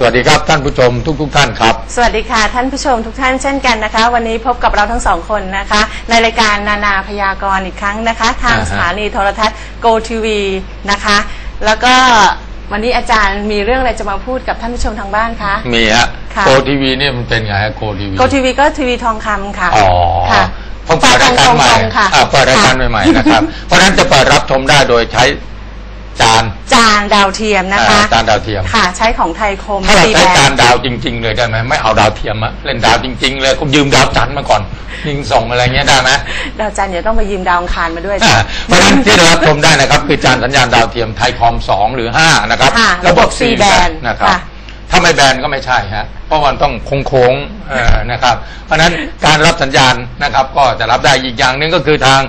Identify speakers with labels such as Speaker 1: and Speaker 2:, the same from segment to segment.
Speaker 1: สวัสดีครับท่านผู้ชมทุกๆทท่านครับ
Speaker 2: สวัสดีค่ะท่านผู้ชมทุกท่านเช่นกันนะคะ วันนี้พบกับเราทั้งสองคนนะคะ ในรายการนานาพยากรณ์อีกครั้งนะคะ ทาง
Speaker 1: อ่าฮะ
Speaker 2: สถานีโทรทัศน์ Go TV นะคะ แล้วก็วันนี้อาจารย์มีเรื่องอะไรจะมาพูดกับท่านผู้ชมทางบ้านคะ
Speaker 1: มีฮะ
Speaker 2: ค่ะ
Speaker 1: โกทีวีเนี่ยมันเป็นไงฮะโกทีวี
Speaker 2: Go TV ก็ทีวีทองคำค่ะ
Speaker 1: อ๋อ
Speaker 2: ค่ะ
Speaker 1: เพิ่งเปิดรายการใหม่
Speaker 2: ตรงๆค่ะ
Speaker 1: อ่าเปิดรายการ
Speaker 2: ค่ะ
Speaker 1: ใหม่ๆนะครับ เพราะฉะนั้นจะเปิดรับชมได้โดยใช้ จาน
Speaker 2: จานดาวเทียมนะคะ
Speaker 1: อ่าจานดาวเทียม
Speaker 2: ค่ะใช้ของไทยคม
Speaker 1: ถ้าเรา
Speaker 2: ซี
Speaker 1: ใช้
Speaker 2: แบ
Speaker 1: จาน
Speaker 2: น
Speaker 1: ดาวจริง ๆ เลยได้ไหมไม่เอาดาวเทียมอะเล่นดาวจริง ๆ เลยคุณยืมดาวจันทร์มาก่อนยิงส่งอะไรเงี้ยได้ไหม
Speaker 2: ดาวจันทร์เดี๋ยวต้องไปยืมดาวอังคารมาด้วย
Speaker 1: อ่าเพราะฉะนั้นที่เรารับชมได้นะครับ คือจานสัญญาณดาวเทียมไทยคอม2หรือ5นะครับ
Speaker 2: ค่ะระบบ C band
Speaker 1: นะครับ
Speaker 2: ค่ะ
Speaker 1: ถ้าไม่แบนก็ไม่ใช่ฮะเพราะมันต้องโค้งๆเอ่อนะครับ เพราะฉะนั้นการรับสัญญาณนะครับก็จะรับได้อีกอย่างหนึงก็คือทาง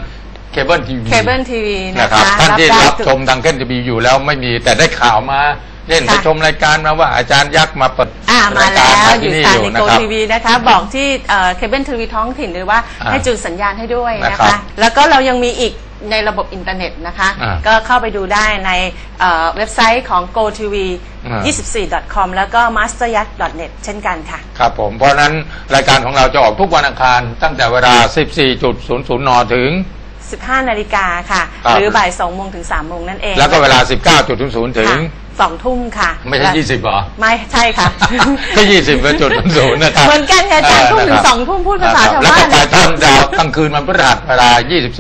Speaker 1: เคเบิลทีวี
Speaker 2: เคเบิลทีวีนะ
Speaker 1: นะครับ
Speaker 2: คะ
Speaker 1: ท่านที่
Speaker 2: ได้
Speaker 1: รับชมทางเคเบิลทีวีอยู่แล้วไม่มีแต่ได้ข่าวมาเล่นไป
Speaker 2: ค่ะ
Speaker 1: ชมรายการมาว่าอาจารย์ยักษ์มาเปิด
Speaker 2: อ่ามาา
Speaker 1: ย
Speaker 2: แล้
Speaker 1: การ
Speaker 2: วอยู่
Speaker 1: ที่
Speaker 2: สถา
Speaker 1: นี่
Speaker 2: นี
Speaker 1: นะ
Speaker 2: โก
Speaker 1: ครับ
Speaker 2: ทีวีนะคะ บอกที่เคเบิลทีวีท้องถิ่นหรือว่า
Speaker 1: อ่า
Speaker 2: ให้จูนสัญญาณให้ด้วยนะ
Speaker 1: นะครับ
Speaker 2: คะแล้วก็เรายังมีอีกในระบบอินเทอร์เน็ตนะคะ
Speaker 1: อ่า
Speaker 2: ก็เข้าไปดูได้ในเอ่อเว็บไซต์ของ GoTV
Speaker 1: อ่า
Speaker 2: 24.com แล้วก็ masteryak.net เช่นกันค่ะ
Speaker 1: ครับผมเพราะฉะนั้นรายการของเราจะออกทุกวันอังคารตั้งแต่เวลา 14.00 น ถึง
Speaker 2: 15 นาฬิกาค่ะ
Speaker 1: ครับ
Speaker 2: หรือบ่าย2โมงถึง3โมงนั่นเอง
Speaker 1: แล้วก็เวลา 19.00 ถึง
Speaker 2: สองทุ่มค่ะ
Speaker 1: ไม่ใช่
Speaker 2: และ
Speaker 1: 20เหรอ
Speaker 2: ไม่ใช่ค่ะ
Speaker 1: ก็20เป็นจุดศูนย์นะครับ
Speaker 2: เหมือนกันค่ะอาจารย์ทุ่มถึง
Speaker 1: เนะครับ
Speaker 2: สองทุ่มพูดภาษาชาว
Speaker 1: แล้ว
Speaker 2: บ้า
Speaker 1: ก็
Speaker 2: น
Speaker 1: ไปตอนดาวกลางคืนมันพฤหัสเวลา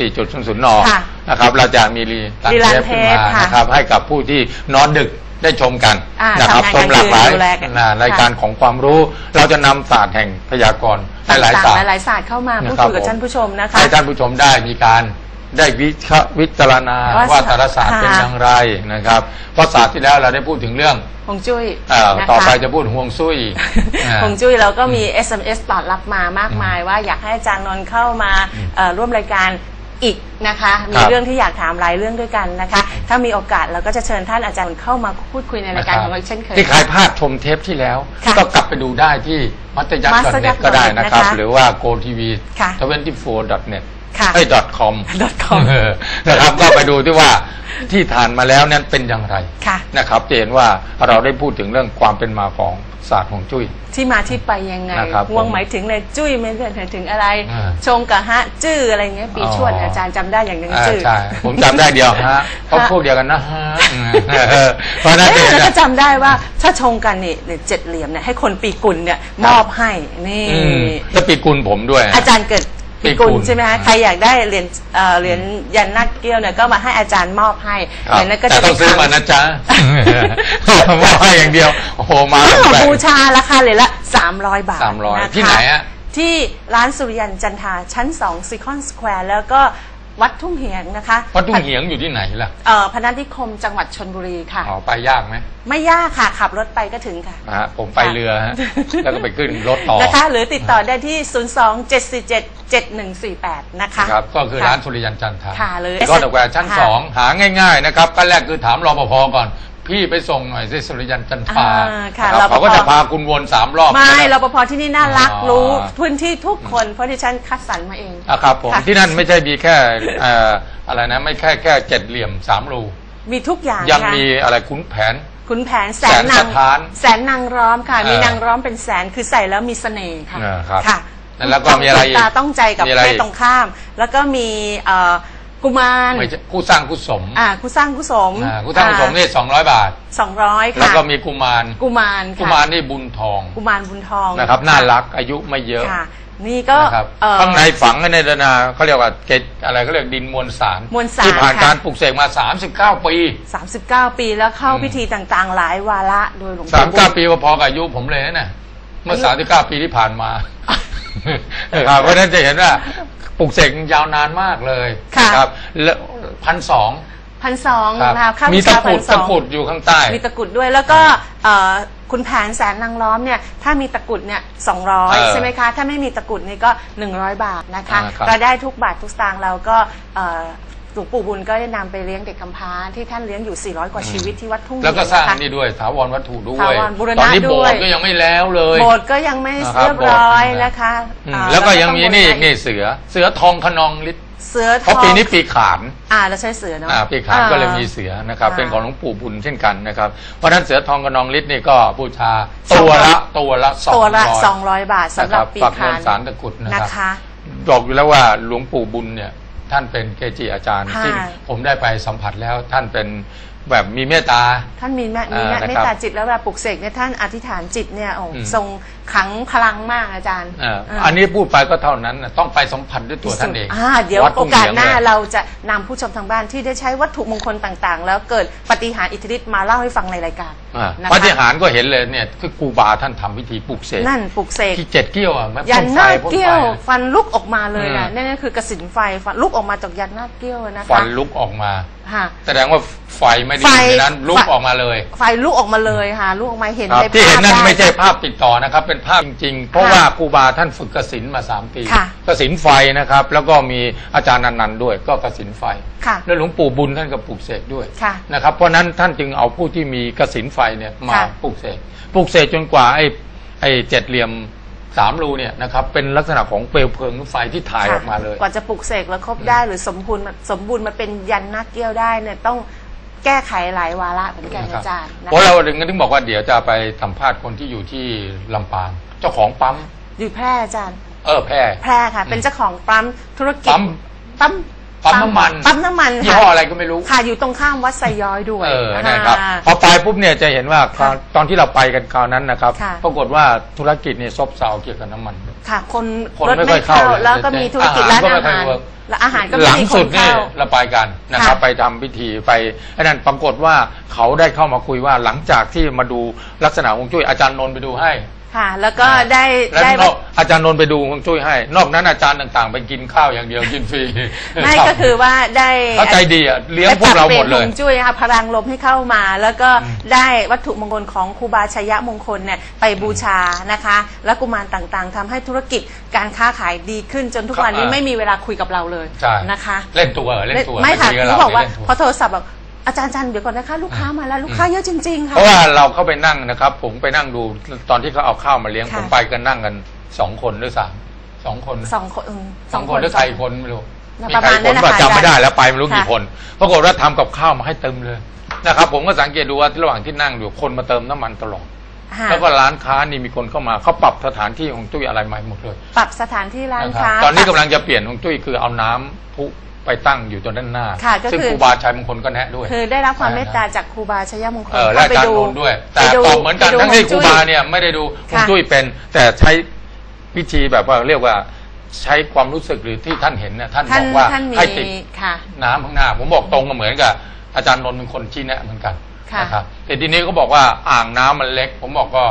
Speaker 1: 24.00น
Speaker 2: ค่ะ
Speaker 1: นะครับเราจะมีรีลัน
Speaker 2: รีลัน
Speaker 1: เทปขึ้นมา
Speaker 2: เทปค่ะ
Speaker 1: นะครับให้กับผู้ที่นอนดึก ได้ชมกัน
Speaker 2: อ่า
Speaker 1: นะครับ
Speaker 2: ทำงาน
Speaker 1: ชมหลากหลาย
Speaker 2: กลางคืนดูแลกัน
Speaker 1: นะรายการของความรู้ เราจะนำศาสตร์แห่งพยากรณ์หลายๆศาสต
Speaker 2: ต่าง
Speaker 1: ร์
Speaker 2: ๆหลายๆศาสตร์เข้ามาพูด
Speaker 1: นะครับ
Speaker 2: คุยกับ
Speaker 1: ผม
Speaker 2: ท่านผู้ชมนะคะ
Speaker 1: ให้ท่านผู้ชมได้มีการได้วิเคราะห์วิจารณา
Speaker 2: ว่า
Speaker 1: ว่าแต่ละศาสตร์
Speaker 2: ค่ะ
Speaker 1: เป็นอย่างไรนะครับเพราะศาสตร์ที่แล้วเราได้พูดถึงเรื่อง
Speaker 2: ฮวงจุ้ย
Speaker 1: เอ่อ
Speaker 2: นะคะ
Speaker 1: ต่อไปจะพูดห่วงซุยอ่า
Speaker 2: ฮวงจุ้ยเราก็มี SMS ตอบรับมามากมาย ว่าอยากให้อาจารย์นนท์เข้ามาเอ่อร่วมรายการอีกนะคะ มี
Speaker 1: ครับ
Speaker 2: เรื่องที่อยากถามหลายเรื่องด้วยกันนะคะ ถ้ามีโอกาสเราก็จะเชิญท่านอาจารย์เข้ามาพูดคุยในรายการของเราอีกเช่นเคย
Speaker 1: ที่ใครพลาดชมเทปที่แล้ว
Speaker 2: ค่ะ
Speaker 1: ก็กลับไปดูได้ที่มัตยักษ์
Speaker 2: masteryak.net
Speaker 1: .net ก็ได้นะครับ
Speaker 2: นะคะ
Speaker 1: หรือว่า gotv
Speaker 2: ค่ะ
Speaker 1: 24 .net
Speaker 2: ค่ะ
Speaker 1: เอ้ย .com
Speaker 2: .com
Speaker 1: เออนะครับก็ไปดูที่ว่าที่ทานมาแล้วนั้นเป็นอย่างไร
Speaker 2: ค่ะ
Speaker 1: นะครับจะเห็นว่าเราได้พูดถึงเรื่องความเป็นมาของศาสตร์ของจุ้ย
Speaker 2: ที่มาที่ไปยังไง
Speaker 1: นะครับ
Speaker 2: ห่วง
Speaker 1: ผม
Speaker 2: หมายถึงเลยจุ้ยไม่ได้หมายถึงอะไร
Speaker 1: อ่า
Speaker 2: ชงกับฮะ จื้ออะไรเงี้ยปีชวด
Speaker 1: อ๋ออ
Speaker 2: อาจารย์จำได้อย่างหนึ่ง
Speaker 1: อ่า
Speaker 2: จื้อ
Speaker 1: ใช่ผมจำได้เดียวฮะเขาพวกเดียวกันนะฮะเออเพราะฉะนั้น
Speaker 2: เอ๊ะ
Speaker 1: เนี่ย
Speaker 2: แล้วก็จำได้ว่าถ้าชงกันนี่เนี่ยเจ็ดเหลี่ยมเนี่ยให้คนปีกุลเนี่ยมอบให้นี่
Speaker 1: อืมจะปีกุลผมด้วย
Speaker 2: อาจารย์เกิด ปีกุล
Speaker 1: ปีกุล
Speaker 2: ใช่ไหมคะใครอยากได้เหรียญเอ่อเหรียญยันนักเกี้ยวเนี่ยก็มาให้อาจารย์มอบให้
Speaker 1: ครับ
Speaker 2: เหรียญนั้นก็
Speaker 1: แต่
Speaker 2: จะ
Speaker 1: ต้องซื้อมานะจ๊ะว่าให้อย่างเดียวโอ้โหมา
Speaker 2: อ้าว
Speaker 1: แปลก
Speaker 2: บูชาราคาเหรียญละ300บาท
Speaker 1: 300
Speaker 2: นะคะ
Speaker 1: ที่ไหนอะ
Speaker 2: ที่ร้านสุริยันจันทราชั้น2ซิคอนสแควร์แล้วก็วัดทุ่งเหียงนะคะ
Speaker 1: วัดทุ่งเหียงอยู่ที่ไหนล่ะ
Speaker 2: เอ่อพนัสนิคมจังหวัดชนบุรีค่ะ
Speaker 1: อ๋อไปยากไหม
Speaker 2: ไม่ยากค่ะ ขับรถไปก็ถึงค่ะ
Speaker 1: นะฮะผมไปเรือฮะแล้วก็ไปขึ้นรถต่อ
Speaker 2: นะคะ หรือติดต่อได้ที่ 027477148นะคะ
Speaker 1: นะครับก็คือ
Speaker 2: ค่ะ
Speaker 1: ร้านสุริยันจันทรา
Speaker 2: ค่ะเลย
Speaker 1: ก็ตะแควร์ชั้น
Speaker 2: ค่ะ
Speaker 1: สองหาง่าย ๆ นะครับขั้นแรกคือถามรปภก่อน พี่ไปส่งหน่อยสิสุริยันจันทรา
Speaker 2: อ่าค่ะ
Speaker 1: นะครับ
Speaker 2: รปภ
Speaker 1: เขาก็จะพาคุณวนสามรอบ
Speaker 2: ไม่
Speaker 1: นะ
Speaker 2: รปภที่นี่น่ารัก
Speaker 1: อ๋อ
Speaker 2: รู้พื้นที่ทุกคนเพราะที่ฉันคัดสรรมาเอง
Speaker 1: อะครับผม
Speaker 2: ค่ะ
Speaker 1: ที่นั่นไม่ใช่มีแค่เอ่ออะไรนะไม่แค่แค่เจ็ดเหลี่ยมสามรู
Speaker 2: มีทุกอย่าง
Speaker 1: ยัง
Speaker 2: ค่ะ
Speaker 1: มีอะไรขุนแผน
Speaker 2: ขุนแผนแส
Speaker 1: แส
Speaker 2: น
Speaker 1: น
Speaker 2: นา
Speaker 1: ส
Speaker 2: ง
Speaker 1: ถาน
Speaker 2: แสนนางร้อมค่ะ
Speaker 1: เออ
Speaker 2: มีนางร้อมเป็นแสนคือใส่แล้วมีเสน่ห์ค่ะ
Speaker 1: เออครับ
Speaker 2: ค่ะ
Speaker 1: แล้วก็มีอะไรอีก
Speaker 2: ตาต้องใจกับ
Speaker 1: มีอะไร
Speaker 2: เพ
Speaker 1: อี
Speaker 2: ศ
Speaker 1: ก
Speaker 2: ตรงข้าม แล้วก็มีเอ่อกุมาร
Speaker 1: ไม่ใช่คู่สร้างคู่สม
Speaker 2: อ่าคู่สร้างคู่สม
Speaker 1: อ่าคู่สร้างคู่สมนี่สองร้อยบาท
Speaker 2: สองร้อยค่ะ
Speaker 1: แล้วก็มีกุมาร
Speaker 2: กุมารค่ะ
Speaker 1: กุมารนี่บุญทอง
Speaker 2: กุมารบุญทอง
Speaker 1: นะครับ น่ารักอายุไม่เยอะ
Speaker 2: ค่ะ นี่ก็
Speaker 1: นะครับ
Speaker 2: เอ่อ
Speaker 1: ข้างในฝังในนาเขาเรียกว่าเกจอะไรเขาเรียกดินมวลสาร
Speaker 2: มวลสาร
Speaker 1: ที่ผ่าน
Speaker 2: ค่ะ
Speaker 1: การปลูกเสกมา 39 ปี
Speaker 2: 39 ปีแล้วเข้า
Speaker 1: อืม
Speaker 2: พิธีต่างๆ หลายวาระโดยหลวงปู่บุญ
Speaker 1: 39 ปีก็พอกับอายุผมเลยนะเนี่ยเมื่อ 39 ปีที่ผ่านมานะครับ เพราะฉะนั้นจะเห็นว่าปลูกเสกยาวนานมากเลย
Speaker 2: ค่ะ
Speaker 1: นะครับแล้วพันสอง
Speaker 2: พันสอง
Speaker 1: ครับ
Speaker 2: นะคะเข้า
Speaker 1: มี
Speaker 2: บู
Speaker 1: ตะ
Speaker 2: ชาก
Speaker 1: รุด
Speaker 2: 1,200
Speaker 1: ตะกรุดอยู่ข้างใต้
Speaker 2: มีตะกรุดด้วยแล้วก็เอ่อคุณแผนแสนนางล้อมเนี่ยถ้ามีตะกรุดเนี่ยสองร้อย
Speaker 1: เออ
Speaker 2: ใช่ไหมคะ ถ้าไม่มีตะกรุดนี่ก็100บาทนะคะ
Speaker 1: อ่าครับ
Speaker 2: ก็ได้ทุกบาททุกสตางค์เราก็เอ่อ ลวงปู่บุญก็ได้นำไปเลี้ยงเด็กกำพร้าที่ท่านเลี้ยงอยู่ 400 กว่าชีวิตที่วัดทุ่ง
Speaker 1: แล้วก็สร้าง
Speaker 2: นะคะ
Speaker 1: นี่ด้วยถาวรวัตถุด้ว
Speaker 2: ถายวรบูรณะ
Speaker 1: ตอนนี้โบ
Speaker 2: ด้
Speaker 1: ส
Speaker 2: วย
Speaker 1: ถ์ก็ยังไม่แล้วเลย
Speaker 2: โบสถ์ก็ยังไม่
Speaker 1: นะครับ
Speaker 2: เรียบร้อย
Speaker 1: โบสถ์
Speaker 2: นะคะ
Speaker 1: อืม
Speaker 2: อ่า
Speaker 1: แล้วก็ยังมีนี่
Speaker 2: ต้
Speaker 1: อีกนี่เสือ เสือทองขนองฤทธิ์
Speaker 2: เสือท
Speaker 1: เพราะ
Speaker 2: อง
Speaker 1: ปีนี้ปีขาน
Speaker 2: อ่าเราใช้เสือเนาะ
Speaker 1: อ่าปีขานก็เลยมีเสือนะครับ
Speaker 2: อ่า
Speaker 1: เป็นของหลวงปู่บุญเช่นกันนะครับเพราะฉะนั้นเสือทองขนองฤทธิ์นี่ก็บูชาตัวละตัวละสอง
Speaker 2: ตัวละ
Speaker 1: ร้อย
Speaker 2: 200 บาทสำหรับปี
Speaker 1: ปักม
Speaker 2: ขาน
Speaker 1: ลสารตะกรุดนะ
Speaker 2: นะครับคะ
Speaker 1: บอกอยู่แล้วว่าหลวงปู่บุญเนี่ย ท่านเป็นเกจิอาจารย์
Speaker 2: ค่ะ
Speaker 1: ซึ่งผมได้ไปสัมผัสแล้วท่านเป็น แบบมีเมตตา
Speaker 2: ท่านมีแม่มี
Speaker 1: อ่า
Speaker 2: แม่
Speaker 1: นะครับ
Speaker 2: เมตตาจิตแล้วเวลาปลุกเสกเนี่ยท่านอธิษฐานจิตเนี่ยโอ้
Speaker 1: อืม
Speaker 2: ทรงขังพลังมากอาจารย์
Speaker 1: อ่าาอันนี้พูดไปก็เท่านั้นนะต้องไปสัมผัสด้วยตัวท่านเอง
Speaker 2: อ่าเดี๋ยว
Speaker 1: วัด
Speaker 2: โอ
Speaker 1: ทุ่ง
Speaker 2: กาส
Speaker 1: เหลียง
Speaker 2: หน้า
Speaker 1: เลย
Speaker 2: เราจะนำผู้ชมทางบ้านที่ได้ใช้วัตถุมงคลต่างๆ แล้วเกิดปาฏิหารย์อิทธิฤทธิ์มาเล่าให้ฟังในรายการ
Speaker 1: อ่า
Speaker 2: นะคะ
Speaker 1: ปาฏิหารย์ก็เห็นเลยเนี่ยคือครูบาท่านทำพิธีปลุกเสก
Speaker 2: นั่นปลุกเสก
Speaker 1: ที่เจ็ดเกี้ยวอะไม่
Speaker 2: ยัน
Speaker 1: พ่น
Speaker 2: ห
Speaker 1: ไฟ
Speaker 2: น้า
Speaker 1: พ่น
Speaker 2: เกี้ยว
Speaker 1: ไฟ
Speaker 2: ฟันลุกออกมาเลยนะ
Speaker 1: อืม
Speaker 2: นั่นคือกระสินไฟฟันลุกออกมาจากยันหน้าเกี้ยวนะคะ
Speaker 1: ฟันลุกออกมา
Speaker 2: ค่ะ
Speaker 1: แสดงว่าไฟไม่ได้
Speaker 2: ไฟ
Speaker 1: อยู่ในนั้นลุก
Speaker 2: ไฟ
Speaker 1: ออกมาเลย
Speaker 2: ไฟลุกออกมาเลยค่ะลุกออกมาเห็น
Speaker 1: ครับ
Speaker 2: ใน
Speaker 1: ที่เห็นนั่น
Speaker 2: ภาพ
Speaker 1: ไม่ใช่
Speaker 2: ด้
Speaker 1: ภาพติดต่อนะครับ เป็นภาพจริงๆ เพราะ
Speaker 2: ค่ะ
Speaker 1: ว่าครูบาท่านฝึกกสินมาสามปี
Speaker 2: ค่ะ
Speaker 1: กสินไฟนะครับ แล้วก็มีอาจารย์นันต์ด้วยก็กสินไฟ
Speaker 2: ค่ะ
Speaker 1: แล้วหลวงปู่บุญท่านก็ปลูกเสกด้วย
Speaker 2: ค่ะ
Speaker 1: นะครับเพราะฉะนั้นท่านจึงเอาผู้ที่มีกสินไฟเนี่ยมา
Speaker 2: ค่ะ
Speaker 1: ปลูกเสกปลูกเสกจนกว่าไอ้ไอ้เจ็ดเหลี่ยม สามรูเนี่ยนะครับเป็นลักษณะของเปลวเพลิงหรือไฟที่ถ่ายออกมาเลย
Speaker 2: กว่าจะปลุกเสกแล้วครบได้หรือสมบูรณ์สมบูรณ์มาเป็นยันหน้าเกี้ยวได้เนี่ยต้องแก้ไขหลายวาระเหมือนกัน
Speaker 1: นะครับ
Speaker 2: อาจารย์นะ
Speaker 1: เพราะ
Speaker 2: คะ
Speaker 1: เราถึงถึงบอกว่าเดี๋ยวจะไปสัมภาษณ์คนที่อยู่ที่ลำปาง เจ้าของปั๊ม
Speaker 2: อยู่แพร่อาจารย์
Speaker 1: เออแพร่
Speaker 2: แพร่ค่ะ เป็นเจ้าของปั๊มธุรกิจ
Speaker 1: ปั๊ม
Speaker 2: ปั๊ม
Speaker 1: ปั๊มน้ำมัน
Speaker 2: ปั๊มน้ำมัน
Speaker 1: ยี่
Speaker 2: ค่ะ
Speaker 1: ห้ออะไรก็ไม่รู้
Speaker 2: ค่ะอยู่ตรงข้ามวัดไซย้อยด้วย
Speaker 1: เออนะครับ
Speaker 2: อ่า
Speaker 1: พอไปปุ๊บเนี่ยจะเห็นว่า
Speaker 2: ค่ะ
Speaker 1: ตอนที่เราไปกันคราวนั้นนะครับ
Speaker 2: ค่ะ
Speaker 1: ปรากฏว่าธุรกิจเนี่ยซบเซาเกี่ยวกับน้ำมัน
Speaker 2: ค่ะ คน
Speaker 1: คน
Speaker 2: รถ
Speaker 1: ไม่ค่
Speaker 2: ไม่
Speaker 1: อยเข้า
Speaker 2: เข้า
Speaker 1: เลย
Speaker 2: แล้วก็มีธุรกิจร้าน
Speaker 1: อาหารก็ไม่
Speaker 2: อา
Speaker 1: ค่อย
Speaker 2: หาร
Speaker 1: เวิร์ก
Speaker 2: และอาหารก็
Speaker 1: ห
Speaker 2: ไม่
Speaker 1: ลัง
Speaker 2: มีค
Speaker 1: สุ
Speaker 2: น
Speaker 1: ดนี่
Speaker 2: เข้า
Speaker 1: เราไปกันนะครับ
Speaker 2: ค่ะ
Speaker 1: ไปทำพิธีไปไอ้นั่นปรากฏว่าเขาได้เข้ามาคุยว่าหลังจากที่มาดูลักษณะของจุ้ยอาจารย์นนท์ไปดูให้
Speaker 2: ค่ะ แล้วก็ได้
Speaker 1: แล้ว
Speaker 2: ได้
Speaker 1: นอกอาจารย์นนท์ไปดูฮวงจุ้ยให้ นอกนั้นอาจารย์ต่างๆ ไปกินข้าวอย่างเดียวกินฟรี
Speaker 2: ไม่
Speaker 1: รับ
Speaker 2: ก็คือว่าได้
Speaker 1: เข้าใจดีอะเลี้ยงพวกเราหมดเลย
Speaker 2: ได้ปรับปนฮวงจุ้ยค่ะพลังลมให้เข้ามา แล้วก็
Speaker 1: อืม
Speaker 2: ได้วัตถุมงคลของครูบาชัยมงคลเนี่ยไปบูชานะคะ และกุมารต่างๆทำให้ธุรกิจการค้าขายดีขึ้นจนทุกวันนี้ไม่มีเวลาคุยกับเราเลย
Speaker 1: ใช่
Speaker 2: นะคะ
Speaker 1: เล่นตัวเหรอเล่นตัว
Speaker 2: ไม่ค่ะ
Speaker 1: คุยบ
Speaker 2: เขา
Speaker 1: ร
Speaker 2: บอกว่า
Speaker 1: เล่นตัว
Speaker 2: พอโทรศัพท์แบบ อาจารย์จันเดี๋ยวก่อนนะคะ ลูกค้ามาแล้วลูกค้าเยอะจริง ๆ ค่ะ
Speaker 1: เพราะว่าเราเข้าไปนั่งนะครับ ผมไปนั่งดูตอนที่เขาเอาข้าวมาเลี้ยง
Speaker 2: ค่ะ
Speaker 1: ผมไปกันนั่งกันสองคนหรือสามสองคน
Speaker 2: สองคนอืม
Speaker 1: สองคนหรือใครคนไม่รู้
Speaker 2: น่า
Speaker 1: มี
Speaker 2: ประ
Speaker 1: ใคร
Speaker 2: มาณ
Speaker 1: ค
Speaker 2: นั้น
Speaker 1: น
Speaker 2: แหละ
Speaker 1: ว่า
Speaker 2: ค่ะ
Speaker 1: จำไม่ได้
Speaker 2: อาจารย์
Speaker 1: แล้วไปไม่รู้
Speaker 2: ค่ะ
Speaker 1: กี่คนปรากฏว่าทำกับข้าวมาให้เต็มเลยนะครับ ผมก็สังเกตดูว่าระหว่างที่นั่งอยู่คนมาเติมน้ำมันตลอด
Speaker 2: ค่ะ
Speaker 1: แล้วก็ร้านค้านี่มีคนเข้ามาเขาปรับสถานที่ของจุ้ยอะไรใหม่หมดเลย
Speaker 2: ปรับสถานที่ร้าน
Speaker 1: นะครับ
Speaker 2: ค้า
Speaker 1: ตอนนี้กำ
Speaker 2: ปรับ
Speaker 1: ลังจะเปลี่ยนของจุ้ยคือเอาน้ำพุ ไปตั้งอยู่ตรงด้านหน้า
Speaker 2: ค่ะก็
Speaker 1: ซึ่ง
Speaker 2: คือ
Speaker 1: ครูบาชัยมงคลก็แนะด้วย
Speaker 2: คือได้รับความเมตตาจากครูบาชัยมงคล
Speaker 1: เออและอาจารย์นนท์ด้วย แต่
Speaker 2: ไปดู
Speaker 1: ตอบเหมือนกัน
Speaker 2: ไปดู
Speaker 1: ทั้งที่
Speaker 2: ฮ
Speaker 1: ควรู
Speaker 2: งจุ้ย
Speaker 1: บาเนี่ยไม่ได้ดูฮวง
Speaker 2: ค่ะ
Speaker 1: จุ้ยเป็น แต่ใช้พิธีแบบว่าเรียกว่าใช้ความรู้สึกหรือที่ท่านเห็นเนี่ยท่าน
Speaker 2: ท่า
Speaker 1: บ
Speaker 2: น
Speaker 1: อกว่า
Speaker 2: ท่านมี
Speaker 1: ให้ติด
Speaker 2: ค่ะ
Speaker 1: น้ำข้างหน้า ผมบอกตรงกันเหมือนกับ อาจารย์นนท์เป็นคนชี้แนะเหมือนกัน
Speaker 2: ค่ะ
Speaker 1: นะครับแต่ทีนี้ก็บอกว่าอ่างน้ำมันเล็ก ผมบอกก็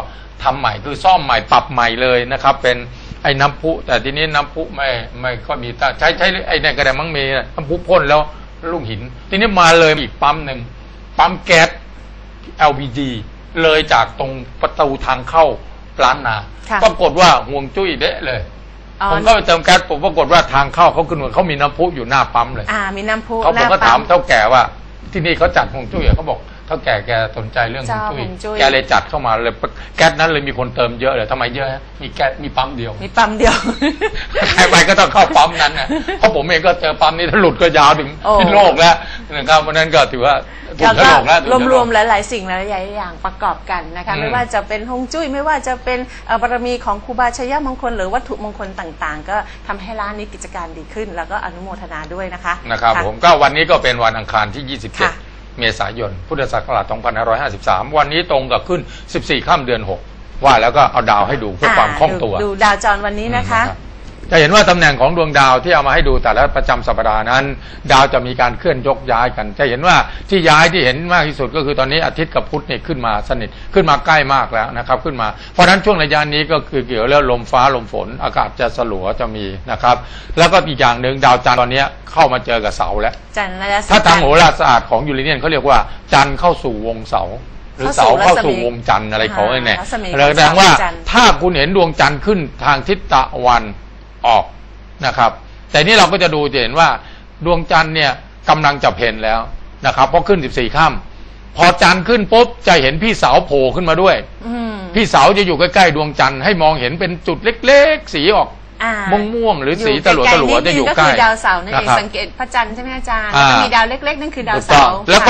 Speaker 1: ทำใหม่คือซ่อมใหม่ปรับใหม่เลยนะครับ เป็น ไอ้น้ำพุแต่ทีนี้น้ำพุไม่ไม่ก็มีแต่ใช้ใช้ไอ้เนี่ยกระไดมั้งมีน้ำพุพ่นแล้วลูกหิน ทีนี้มาเลยอีกปั๊มหนึ่งปั๊มแก๊ส LPG เลยจากตรงประตูทางเข้าร้านนา
Speaker 2: ค่ะ
Speaker 1: ปรากฏว่าห่วงจุ้ยเดะเลย
Speaker 2: อ๋อ
Speaker 1: ผมก็ไปเติมแก๊สผมปรากฏว่าทางเข้าเขาขึ้นมาเขามีน้ำพุอยู่หน้าปั๊มเลย
Speaker 2: อ่ามีน้ำพุ
Speaker 1: เขา
Speaker 2: ห
Speaker 1: ผม
Speaker 2: น้า
Speaker 1: ก็
Speaker 2: ปั๊
Speaker 1: ถามเท่าแก่ว่า ที่นี่เขาจัดห่วงจุ้ยอะเขาบอก เท่าแก่แกสนใจเรื่องห่วง
Speaker 2: เจ้า
Speaker 1: จุ้ย
Speaker 2: ห่วงจุ้ย
Speaker 1: แกเลยจัดเข้ามาเลยแก๊สนั้นเลยมีคนเติมเยอะเลยทำไมเยอะฮะมีแก๊สมีปั๊มเดียว
Speaker 2: มีปั๊มเดียว
Speaker 1: ใครไปก็ต้องเข้าปั๊มนั้นนะเพราะผมเองก็เจอปั๊มนี้ถ้าหลุดก็ยาวถึง
Speaker 2: โอ้
Speaker 1: พิษโลกแล้วนะครับเพราะฉะนั้นก็ถือว่าถูก
Speaker 2: แล้ว
Speaker 1: ถ
Speaker 2: ก็
Speaker 1: ลกแล้วถูกถลก
Speaker 2: รวมๆ หลาย ๆ สิ่งหลายๆอย่างประกอบกันนะคะ
Speaker 1: อืม
Speaker 2: ไม่ว่าจะเป็นฮวงจุ้ย ไม่ว่าจะเป็นเอ่อบารมีของครูบาชัยมงคล หรือวัตถุมงคลต่างๆ ก็ทำให้ร้านนี้กิจการดีขึ้น แล้วก็อนุโมทนาด้วยนะคะ
Speaker 1: นะครับะผมก็วันนี้ก็เป็นวันอังคารที่
Speaker 2: ค่ะ
Speaker 1: 27 เมษายน พุทธศักราช 2553 วันนี้ตรงกับขึ้น 14 ข้ามเดือน 6 ว่าแล้วก็เอาดาวให้ดูเพื่อความคล่องตัว
Speaker 2: ดูดูดาวจรวันนี้นะคะ
Speaker 1: อืม จะเห็นว่าตำแหน่งของดวงดาวที่เอามาให้ดูแต่ละประจำสัปดาห์นั้น ดาวจะมีการเคลื่อนยกย้ายกัน จะเห็นว่าที่ย้ายที่เห็นมากที่สุดก็คือตอนนี้อาทิตย์กับพุธเนี่ยขึ้นมาสนิทขึ้นมาใกล้มากแล้วนะครับ ขึ้นมา เพราะฉะนั้นช่วงระยะนี้ก็คือเกี่ยวเรื่องลมฟ้าลมฝน อากาศจะสลัวจะมีนะครับ แล้วก็อีกอย่างหนึ่งดาวจันทร์ตอนนี้เข้ามาเจอกับเสาแล้ว
Speaker 2: จันทร์ระยะ
Speaker 1: ถ้าทางโหราศาสตร์ของยูเรเนียนเขาเรียกว่าจันทร์เข้าสู่วงเสาหรือเสาเข้าสู่วงจันทร์อะไรเขาเนี่ย
Speaker 2: รัศมี
Speaker 1: แสดงว่า
Speaker 2: จันทร์
Speaker 1: ถ้าคุณเห็นดวงจันทร์ขึ้นทางทิศตะวัน ออกนะครับ แต่นี่เราก็จะดูจะเห็นว่าดวงจันทร์เนี่ยกำลังจะเพนแล้วนะครับเพราะขึ้น14ค่ำพอจันทร์ขึ้นปุ๊บจะเห็นพี่เสาโผล่ขึ้นมาด้วย
Speaker 2: อืม
Speaker 1: พี่เสาจะอยู่ใกล้ๆดวงจันทร์ให้มองเห็นเป็นจุดเล็กๆ สีออก
Speaker 2: อ่า
Speaker 1: ม่วงๆหรือสีตะหลวตะหลว
Speaker 2: ๆนิดนึง
Speaker 1: จะอยู่
Speaker 2: ก็
Speaker 1: ใกล้
Speaker 2: คือดาวเสาร์นั่นเอง
Speaker 1: นะครับ
Speaker 2: สังเกตพระจันทร์ใช่ไหมอาจารย์
Speaker 1: อ่า
Speaker 2: แล้วก็มีดาวเล็กๆนั่นคือดาว
Speaker 1: ถูก
Speaker 2: เสา
Speaker 1: ต้อง
Speaker 2: ร์
Speaker 1: แล้วก็
Speaker 2: ค่ะ